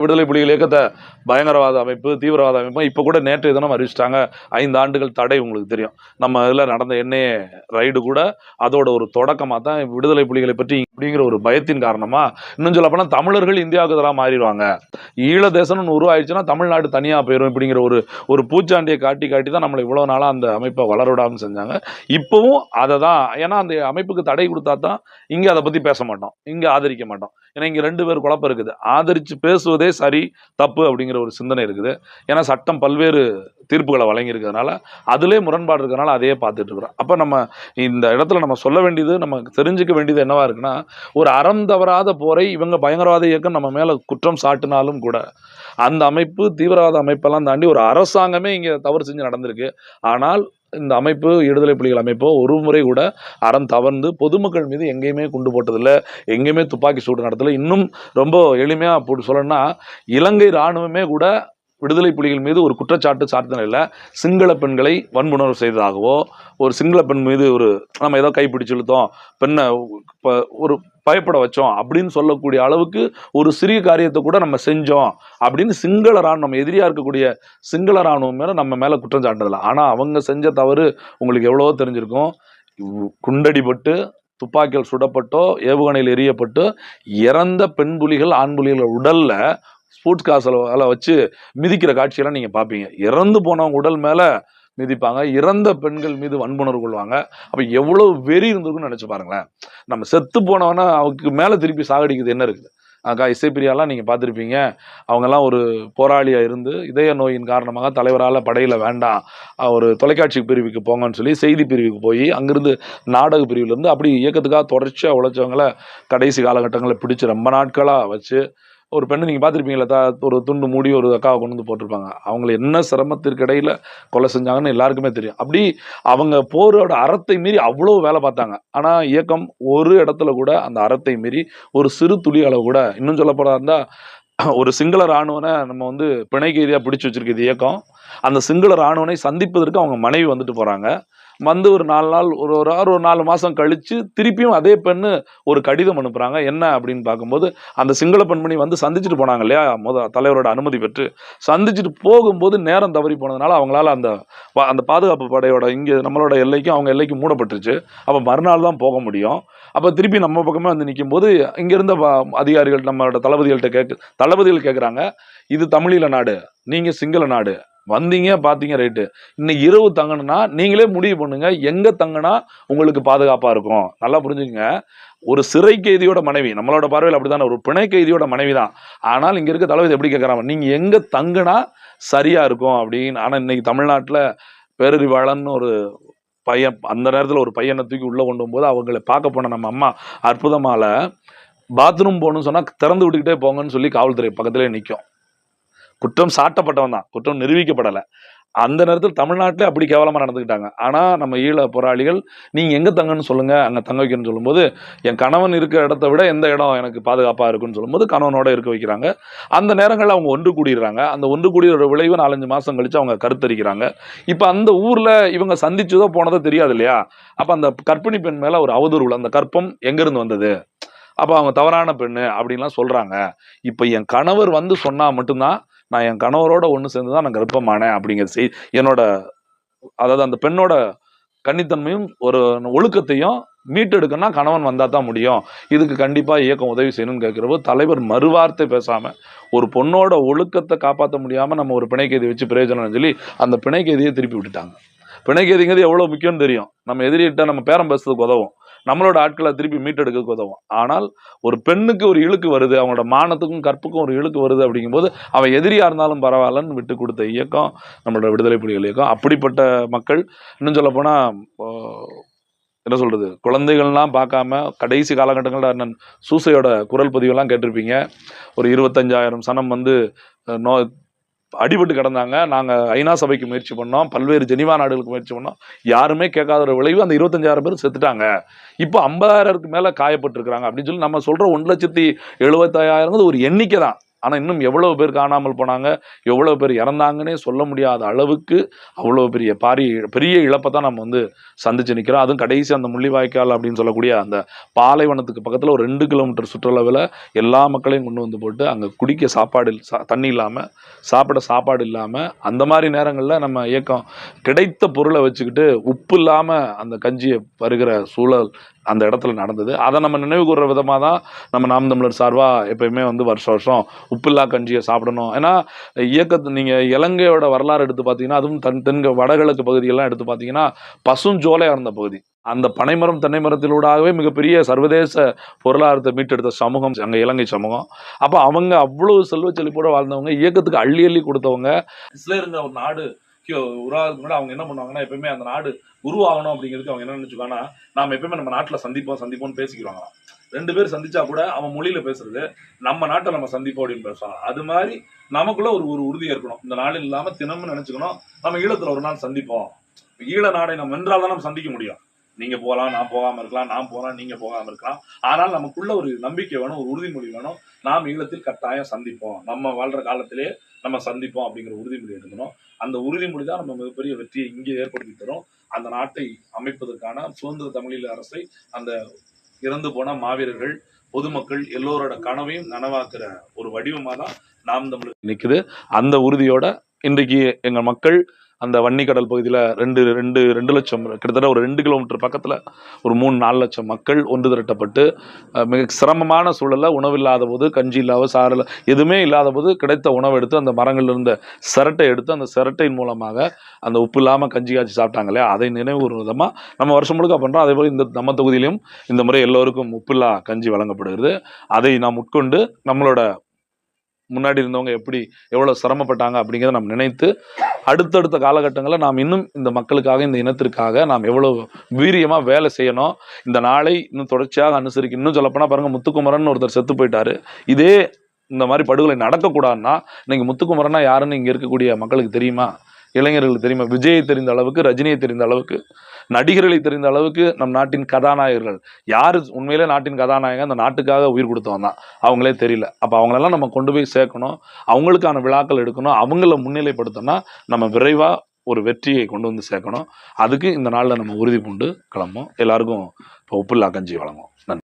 விடுதலை புலிகள் இயக்கத்தை பயங்கரவாத அமைப்பு தீவிரவாத அமைப்பு இப்போ கூட நேற்றைய தினம் அறிவிச்சிட்டாங்க. ஐந்து ஆண்டுகள் தடை உங்களுக்கு தெரியும். நம்ம இதில் நடந்த என்ஐஏ ரைடு கூட அதோட ஒரு தொடக்கமாக தான் விடுதலை புலிகளை பற்றி இப்படிங்கிற ஒரு பயத்தின் காரணமாக இன்னும் சொல்ல போனால் தமிழர்கள் இந்தியாவுக்கு எதிராக மாறிடுவாங்க. ஈழ தேசம்னு உருவாயிடுச்சுன்னா தமிழ்நாடு தனியாக போயிடும் இப்படிங்கிற ஒரு ஒரு பூச்சாண்டியை காட்டி காட்டி தான் நம்மளை இவ்வளோ நாளாக அந்த அமைப்பை வளரவிடாமல் செஞ்சாங்க. இப்போவும் அதை தான் ஏன்னா அந்த அமைப்புக்கு தடை கொடுத்தா தான் இங்கே அதை பற்றி பேச மாட்டோம். இங்கே ஆதரிக்க மாட்டோம். ஏன்னா இங்கே ரெண்டு பேர் குழப்பம் இருக்குது. ஆதரித்து பேசுவதே சரி தப்பு அப்படிங்கிற ஒரு சிந்தனை இருக்குது. ஏன்னா சட்டம் பல்வேறு தீர்ப்புகளை வழங்கியிருக்கிறதுனால அதிலே முரண்பாடு இருக்கிறனால அதையே பார்த்துட்டு இருக்கிறோம். அப்போ நம்ம இந்த இடத்துல நம்ம சொல்ல வேண்டியது நம்ம தெரிஞ்சுக்க வேண்டியது என்னவா இருக்குன்னா ஒரு அறம் தவறாத போரை இவங்க பயங்கரவாத இயக்கம் நம்ம மேலே குற்றம் சாட்டினாலும் கூட அந்த அமைப்பு தீவிரவாத அமைப்பெல்லாம் தாண்டி ஒரு அரசாங்கமே இங்கே தவறு செஞ்சு நடந்திருக்கு. ஆனால் இந்த அமைப்பு விடுதலை புலிகள் அமைப்போ ஒரு முறை கூட அறம் தவறுந்து பொதுமக்கள் மீது எங்கேயுமே குண்டு போட்டதில்லை. எங்கேயுமே துப்பாக்கி சூடு நடத்தலை. இன்னும் ரொம்ப எளிமையாக போட்டு சொல்லணும்னா இலங்கை இராணுவமே கூட விடுதலை புலிகள் மீது ஒரு குற்றச்சாட்டு சார்ந்த இல்லை சிங்கள பெண்களை வன்புணர்வு செய்ததாகவோ ஒரு சிங்கள பெண் மீது ஒரு நம்ம ஏதோ கைப்பிடிச்சு இழுத்தோம் பெண்ணை இப்போ ஒரு பயப்பட வச்சோம் அப்படின்னு சொல்லக்கூடிய அளவுக்கு ஒரு சிறிய காரியத்தை கூட நம்ம செஞ்சோம் அப்படின்னு சிங்கள ராணுவம் நம்ம எதிரியா இருக்கக்கூடிய சிங்கள ராணுவம் மேல நம்ம மேல குற்றம் சாட்டுறதில்ல. ஆனா அவங்க செஞ்ச தவறு உங்களுக்கு எவ்வளவோ தெரிஞ்சிருக்கும். குண்டடிபட்டு துப்பாக்கிகள் சுடப்பட்டோ ஏவுகணையில் எரியப்பட்டு இறந்த பெண் புலிகள் ஆண் புலிகள் உடல்ல ஸ்போர்ட்ஸ் காசில் வச்சு மிதிக்கிற காட்சியெல்லாம் நீங்கள் பார்ப்பீங்க இறந்து போனவங்க உடல் மேலே மிதிப்பாங்க. இறந்த பெண்கள் மீது வன்புணர்வு கொள்வாங்க. அப்போ எவ்வளோ வெறி இருந்திருக்குன்னு நினச்சி பாருங்களேன். நம்ம செத்து போனவனா அவருக்கு மேலே திருப்பி சாகடிக்குது என்ன இருக்குது? அக்கா இசைப்பிரியாலாம் நீங்கள் பார்த்துருப்பீங்க. அவங்கெல்லாம் ஒரு போராளியாக இருந்து இதய நோயின் காரணமாக தலைவரால் படையில் வேண்டாம். ஒரு தொலைக்காட்சி பிரிவுக்கு போங்கன்னு சொல்லி செய்தி பிரிவுக்கு போய் அங்கேருந்து நாடக பிரிவுலேருந்து அப்படி இயக்கத்துக்காக தொடர்ச்சியாக உழைச்சவங்கள கடைசி காலகட்டங்களில் பிடிச்சி ரொம்ப நாட்களாக வச்சு ஒரு பெண்ணு நீங்கள் பார்த்துருப்பீங்களா தா ஒரு துண்டு மூடி ஒரு அக்காவை கொண்டு வந்து போட்டிருப்பாங்க. அவங்கள என்ன சிரமத்திற்கு இடையில் கொலை செஞ்சாங்கன்னு எல்லாருக்குமே தெரியும். அப்படி அவங்க போரோட அறத்தை மீறி அவ்வளோ வேலை பார்த்தாங்க. ஆனால் இயக்கம் ஒரு இடத்துல கூட அந்த அறத்தை மீறி ஒரு சிறு துளி அளவு கூட இன்னும் சொல்ல இருந்தால் ஒரு சிங்கள ராணுவனை நம்ம வந்து பிணை கைதியா பிடிச்சி வச்சிருக்கிறது இயக்கம். அந்த சிங்கள ராணுவனை சந்திப்பதற்கு அவங்க மனைவி வந்துட்டு போகிறாங்க வந்து ஒரு நாலு நாள் ஒரு ஒரு ஆறு ஒரு நாலு மாதம் கழித்து திருப்பியும் அதே பெண்ணு ஒரு கடிதம் அனுப்புகிறாங்க என்ன அப்படின்னு பார்க்கும்போது அந்த சிங்கள பெண்மணி வந்து சந்திச்சுட்டு போனாங்க இல்லையா? முத தலைவரோட அனுமதி பெற்று. சந்திச்சுட்டு போகும்போது நேரம் தவறி போனதுனால அவங்களால அந்த அந்த பாதுகாப்பு படையோட இங்கே நம்மளோட எல்லைக்கும் அவங்க எல்லைக்கும் மூடப்பட்டுருச்சு. அப்போ மறுநாள் தான் போக முடியும். அப்போ திருப்பி நம்ம பக்கமே வந்து நிற்கும் போது இங்கேருந்த அதிகாரிகள் நம்மளோட தளபதிகள்கிட்ட கேட்க தளபதிகள் கேட்குறாங்க இது தமிழீழ நாடு. நீங்கள் சிங்கள நாடு. வந்தீங்க பார்த்தீங்க ரைட்டு. இன்னைக்கு இரவு தங்கணும்னா நீங்களே முடிவு பண்ணுங்க எங்க தங்கினா உங்களுக்கு பாதுகாப்பா இருக்கும். நல்லா புரிஞ்சுக்கங்க. ஒரு சிறை கைதியோட மனைவி நம்மளோட பார்வையில் அப்படிதான் ஒரு பிணை கைதியோட மனைவி தான் ஆனால் இங்க இருக்க தலைவர் எப்படி கேட்கறாங்க நீங்க எங்க தங்கினா சரியா இருக்கும் அப்படின்னு. ஆனா இன்னைக்கு தமிழ்நாட்டில் பேரறிவாளன்னு ஒரு பையன் அந்த நேரத்தில் ஒரு பையனை தூக்கி உள்ளே கொண்டு போகும்போது அவங்களை பார்க்க போன நம்ம அம்மா அற்புதமால பாத்ரூம் போகணும்னு சொன்னால் திறந்து விட்டுக்கிட்டே போங்கன்னு சொல்லி காவல்துறை பக்கத்திலே நிற்கும் குற்றம் சாட்டப்பட்டவன் தான். குற்றம் நிரூபிக்கப்படலை. அந்த நேரத்தில் தமிழ்நாட்டில் அப்படி கேவலமாக நடந்துக்கிட்டாங்க. ஆனால் நம்ம ஈழ போராளிகள் நீங்கள் எங்கே தங்கன்னு சொல்லுங்க அங்கே தங்க வைக்கணும்னு சொல்லும்போது என் கணவன் இருக்கிற இடத்த விட எந்த இடம் எனக்கு பாதுகாப்பாக இருக்குன்னு சொல்லும்போது கணவனோட இருக்க வைக்கிறாங்க. அந்த நேரங்களில் அவங்க ஒன்று கூடிடுறாங்க. அந்த ஒன்று கூடியோட விளைவு நாலஞ்சு மாதம் கழித்து அவங்க கருத்தரிக்கிறாங்க. இப்போ அந்த ஊரில் இவங்க சந்திச்சதோ போனதோ தெரியாது இல்லையா? அப்போ அந்த கற்பிணி பெண் மேலே ஒரு அவதூறு அந்த கற்பம் எங்கேருந்து வந்தது? அப்போ அவங்க தவறான பெண்ணு அப்படின்லாம் சொல்கிறாங்க இப்போ என் கணவர் வந்து சொன்னால் மட்டும்தான் நான் என் கணவரோட ஒன்று சேர்ந்து தான் நான் கர்ப்பமானேன் அப்படிங்கிற செய் என்னோட அதாவது அந்த பெண்ணோட கன்னித்தன்மையும் ஒரு ஒழுக்கத்தையும் மீட்டெடுக்கணும்னா கணவன் வந்தா தான் முடியும். இதுக்கு கண்டிப்பா இயக்கம் உதவி செய்யணும்னு கேட்கிறப்போ தலைவர் மறுவார்த்தை பேசாம ஒரு பொண்ணோட ஒழுக்கத்தை காப்பாற்ற முடியாம நம்ம ஒரு பிணை வச்சு பிரயோஜனம்னு சொல்லி அந்த பிணைக்கைதியை திருப்பி விட்டுட்டாங்க. பிணை எவ்வளோ எவ்வளவு முக்கியம்னு தெரியும். நம்ம எதிரிகிட்ட நம்ம பேரம் பேசுறதுக்கு உதவும். நம்மளோட ஆட்களை திருப்பி மீட்டெடுக்க உதவும். ஆனால் ஒரு பெண்ணுக்கு ஒரு இழுக்கு வருது அவங்களோட மானத்துக்கும் கற்புக்கும் ஒரு இழுக்கு வருது அப்படிங்கும்போது அவன் எதிரியா இருந்தாலும் பரவாயில்லன்னு விட்டு கொடுத்த இயக்கம் நம்மளோட விடுதலை புலிகள் இயக்கம். அப்படிப்பட்ட மக்கள் இன்னும் சொல்ல என்ன சொல்கிறது குழந்தைகள்லாம் பார்க்காம கடைசி காலகட்டங்களில் அண்ணன் சூசையோட குரல் பதிவெல்லாம் கேட்டிருப்பீங்க. ஒரு இருபத்தஞ்சாயிரம் சனம் வந்து நோ அடிபட்டு கிடந்தாங்க. நாங்கள் ஐநா சபைக்கு முயற்சி பண்ணோம். பல்வேறு ஜெனிவா நாடுகளுக்கு முயற்சி பண்ணோம். யாருமே கேட்காத ஒரு விளைவு அந்த இருபத்தஞ்சாயிரம் பேர் செத்துட்டாங்க. இப்போ ஐம்பதாயிரத்துக்கு மேலே காயப்பட்டிருக்கிறாங்க. அப்படின்னு சொல்லி நம்ம சொல்கிற ஒன்று லட்சத்தி எழுபத்தாயிரம் ஒரு எண்ணிக்கை தான் ஆனால் இன்னும் எவ்வளோ பேர் காணாமல் போனாங்க எவ்வளோ பேர் இறந்தாங்கன்னே சொல்ல முடியாத அளவுக்கு அவ்வளோ பெரிய பாரிய பெரிய இழப்பை தான் நம்ம வந்து சந்திச்சு நிற்கிறோம் அதுவும் கடைசி அந்த முள்ளிவாய்க்கால் அப்படின்னு சொல்லக்கூடிய அந்த பாலைவனத்துக்கு பக்கத்தில் ஒரு ரெண்டு கிலோமீட்டர் சுற்றளவில் எல்லா மக்களையும் கொண்டு வந்து போட்டு அங்கே குடிக்க சாப்பாடு சா- தண்ணி இல்லாமல் சாப்பிட சாப்பாடு இல்லாமல் அந்த மாதிரி நேரங்களில் நம்ம இயக்கம் கிடைத்த பொருளை வச்சுக்கிட்டு உப்பு இல்லாமல் அந்த கஞ்சியை பருகிற சூழல் அந்த இடத்துல நடந்தது. அதை நம்ம நினைவு கூறுற விதமாக தான் நம்ம நாம் தமிழர் சார்பாக எப்பயுமே வந்து வருஷ வருஷம் உப்பில்லா கஞ்சியை சாப்பிடணும். ஏன்னா இயக்கத்து நீங்கள் இலங்கையோட வரலாறு எடுத்து பார்த்தீங்கன்னா அதுவும் தன் தென்க வடகிழக்கு பகுதியெல்லாம் எடுத்து பார்த்தீங்கன்னா பசும் ஜோலையாக இருந்த பகுதி. அந்த பனைமரம் தென்னை மரத்திலூடாகவே மிகப்பெரிய சர்வதேச பொருளாதாரத்தை மீட்டெடுத்த சமூகம் அங்கே இலங்கை சமூகம். அப்போ அவங்க அவ்வளவு செல்வ செழிப்போட வாழ்ந்தவங்க இயக்கத்துக்கு அள்ளி அள்ளி கொடுத்தவங்க. இஸ்ரேலுங்க ஒரு நாடு உருவாகிறதுக்கு முன்னாடி அவங்க என்ன பண்ணுவாங்கன்னா எப்பயுமே அந்த நாடு உருவாகணும் அப்படிங்கிறதுக்கு அவங்க என்ன நினைச்சுக்காங்கன்னா நாம எப்பயுமே நம்ம நாட்டில் சந்திப்போம் சந்திப்போம்னு பேசிக்கிறாங்க ரெண்டு பேர் சந்திச்சா கூட அவன் மொழியில பேசுறது நம்ம நாட்டை நம்ம சந்திப்போம் அப்படின்னு பேசுவாங்க. அது மாதிரி நமக்குள்ள ஒரு ஒரு உறுதி இருக்கணும் இந்த நாளில் இல்லாம தினமும் நினைச்சுக்கணும் நம்ம ஈழத்துல ஒரு நாள் சந்திப்போம். ஈழ நாடை நம்ம வென்றால் தான் நம்ம சந்திக்க முடியும். நீங்க போகலாம் நான் போகாம இருக்கலாம் நான் போகலாம் நீங்க போகாம இருக்கலாம். ஆனால் நமக்குள்ள ஒரு நம்பிக்கை வேணும் ஒரு உறுதிமொழி வேணும். நாம் ஈழத்தில் கட்டாயம் சந்திப்போம். நம்ம வாழ்ற காலத்திலே நம்ம சந்திப்போம் அப்படிங்கிற உறுதிமொழி எடுக்கணும். அந்த உறுதிமொழி தான் நம்ம மிகப்பெரிய வெற்றியை இங்கே ஏற்படுத்தி தரும். அந்த நாட்டை அமைப்பதற்கான சுதந்திர தமிழீழ அரசை அந்த இறந்து போன மாவீரர்கள் பொதுமக்கள் எல்லோரோட கனவையும் நனவாக்குற ஒரு வடிவமாக தான் நாம் தமிழ் நிற்குது அந்த உறுதியோட இன்றைக்கு எங்கள் மக்கள் அந்த வன்னிக்கடல் பகுதியில் ரெண்டு ரெண்டு ரெண்டு லட்சம் கிட்டத்தட்ட ஒரு ரெண்டு கிலோமீட்டர் பக்கத்தில் ஒரு மூணு நாலு லட்சம் மக்கள் ஒன்று திரட்டப்பட்டு மிக சிரமமான சூழலில் உணவில்லாத போது கஞ்சி இல்லாத சாரில் எதுவுமே இல்லாத போது கிடைத்த உணவு எடுத்து அந்த மரங்களில் இருந்த சிரட்டை எடுத்து அந்த சிரட்டையின் மூலமாக அந்த உப்பு இல்லாமல் கஞ்சி காய்ச்சி சாப்பிட்டாங்க இல்லையா? அதை நினைவு விதமாக நம்ம வருஷம் முழுக்க பண்ணுறோம் அதே போல் இந்த நம்ம தொகுதியிலும் இந்த முறை எல்லோருக்கும் உப்பில்லா கஞ்சி வழங்கப்படுகிறது. அதை நாம் உட்கொண்டு நம்மளோட முன்னாடி இருந்தவங்க எப்படி எவ்வளோ சிரமப்பட்டாங்க அப்படிங்கிறத நாம் நினைத்து அடுத்தடுத்த காலகட்டங்களில் நாம் இன்னும் இந்த மக்களுக்காக இந்த இனத்திற்காக நாம் எவ்வளோ வீரியமாக வேலை செய்யணும். இந்த நாளை இன்னும் தொடர்ச்சியாக அனுசரிக்க இன்னும் சொல்லப்போனால் பாருங்கள் முத்துக்குமரன் ஒருத்தர் செத்து போயிட்டாரு. இதே இந்த மாதிரி படுகொலை நடக்கக்கூடாதுன்னா இன்னைக்கு முத்துக்குமரனா யாருன்னு இங்கே இருக்கக்கூடிய மக்களுக்கு தெரியுமா? இளைஞர்களுக்கு தெரியுமா? விஜயை தெரிந்த அளவுக்கு ரஜினியை தெரிந்த அளவுக்கு நடிகர்களை தெரிந்த அளவுக்கு நம் நாட்டின் கதாநாயகர்கள். யார் உண்மையிலே நாட்டின் கதாநாயகன்? அந்த நாட்டுக்காக உயிர் கொடுத்தவன் தான். அவங்களே தெரியல. அப்போ அவங்களெல்லாம் நம்ம கொண்டு போய் சேர்க்கணும். அவங்களுக்கான விழாக்கள் எடுக்கணும். அவங்கள முன்னிலைப்படுத்தணும்னா நம்ம விரைவாக ஒரு வெற்றியை கொண்டு வந்து சேர்க்கணும். அதுக்கு இந்த நாளில் நம்ம உறுதி பூண்டு கிளம்போம் எல்லாருக்கும் இப்போ உப்புல்லா கஞ்சி வழங்குவோம். நன்றி.